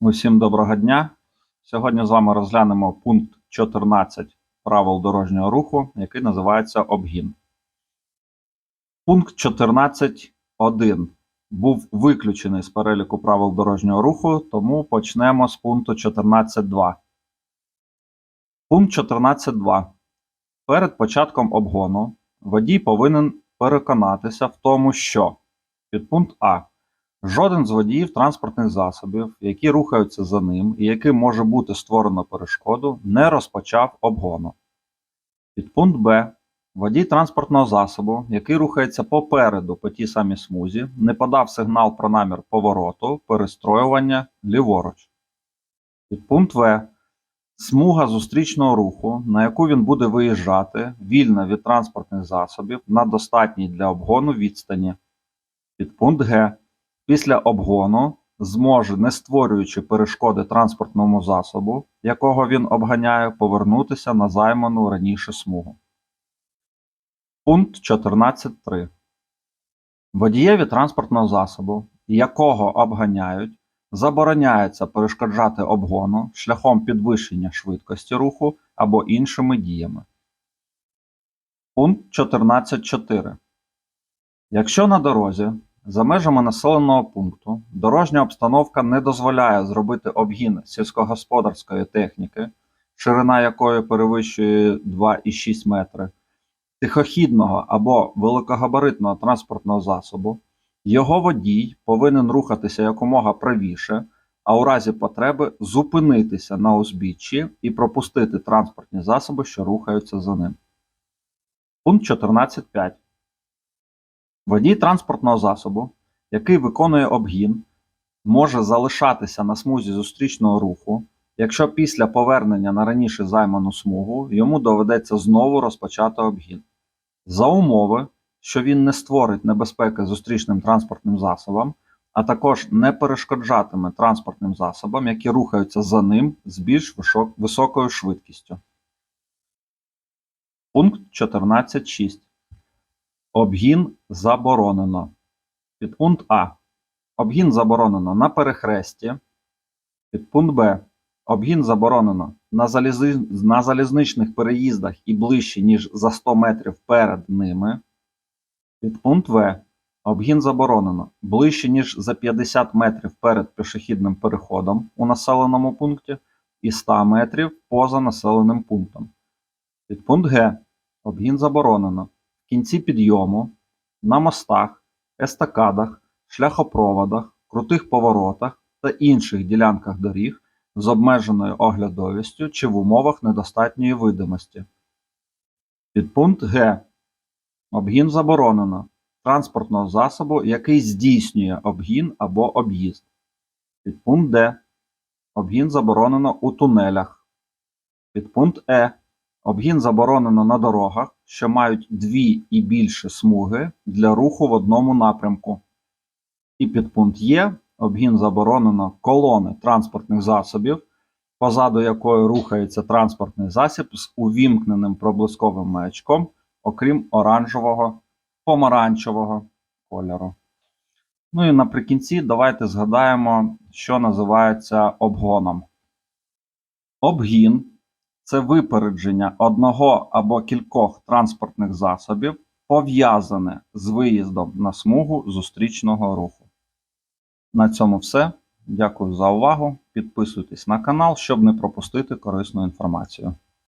Усім доброго дня. Сьогодні з вами розглянемо пункт 14 правил дорожнього руху, який називається обгін. Пункт 14.1 був виключений з переліку правил дорожнього руху, тому почнемо з пункту 14.2. Пункт 14.2. Перед початком обгону водій повинен переконатися в тому, що підпункт А. Жоден з водіїв транспортних засобів, які рухаються за ним і яким може бути створено перешкоду, не розпочав обгону. Підпункт Б. Водій транспортного засобу, який рухається попереду по тій самій смузі, не подав сигнал про намір повороту, перестроювання ліворуч. Підпункт В. Смуга зустрічного руху, на яку він буде виїжджати, вільна від транспортних засобів на достатній для обгону відстані. Підпункт Г. Після обгону зможе, не створюючи перешкоди транспортному засобу, якого він обганяє, повернутися на займану раніше смугу. Пункт 14.3. Водієві транспортного засобу, якого обганяють, забороняється перешкоджати обгону шляхом підвищення швидкості руху або іншими діями. Пункт 14.4. Якщо на дорозі за межами населеного пункту дорожня обстановка не дозволяє зробити обгін сільськогосподарської техніки, ширина якої перевищує 2,6 метри, тихохідного або великогабаритного транспортного засобу, його водій повинен рухатися якомога правіше, а у разі потреби зупинитися на узбіччі і пропустити транспортні засоби, що рухаються за ним. Пункт 14.5. Водій транспортного засобу, який виконує обгін, може залишатися на смузі зустрічного руху, якщо після повернення на раніше займану смугу йому доведеться знову розпочати обгін. За умови, що він не створить небезпеки зустрічним транспортним засобам, а також не перешкоджатиме транспортним засобам, які рухаються за ним з більш високою швидкістю. Пункт 14.6. Обгін заборонено. Підпункт А. Обгін заборонено на перехресті. Підпункт Б. Обгін заборонено на, залізи... на залізничних переїздах і ближче, ніж за 100 метрів перед ними. Підпункт В. Обгін заборонено ближче, ніж за 50 метрів перед пішохідним переходом у населеному пункті і 100 метрів поза населеним пунктом. Підпункт Г. Обгін заборонено кінці підйому, на мостах, естакадах, шляхопроводах, крутих поворотах та інших ділянках доріг з обмеженою оглядовістю чи в умовах недостатньої видимості. Підпункт Г. Обгін заборонено транспортного засобу, який здійснює обгін або об'їзд. Підпункт Д. Обгін заборонено у тунелях. Підпункт Е. Обгін заборонено на дорогах, що мають дві і більше смуги для руху в одному напрямку. І підпункт Є. Обгін заборонено колони транспортних засобів, позаду якої рухається транспортний засіб з увімкненим проблисковим маячком, окрім оранжевого, помаранчевого кольору. Ну і наприкінці давайте згадаємо, що називається обгоном. Обгін це випередження одного або кількох транспортних засобів, пов'язане з виїздом на смугу зустрічного руху. На цьому все. Дякую за увагу. Підписуйтесь на канал, щоб не пропустити корисну інформацію.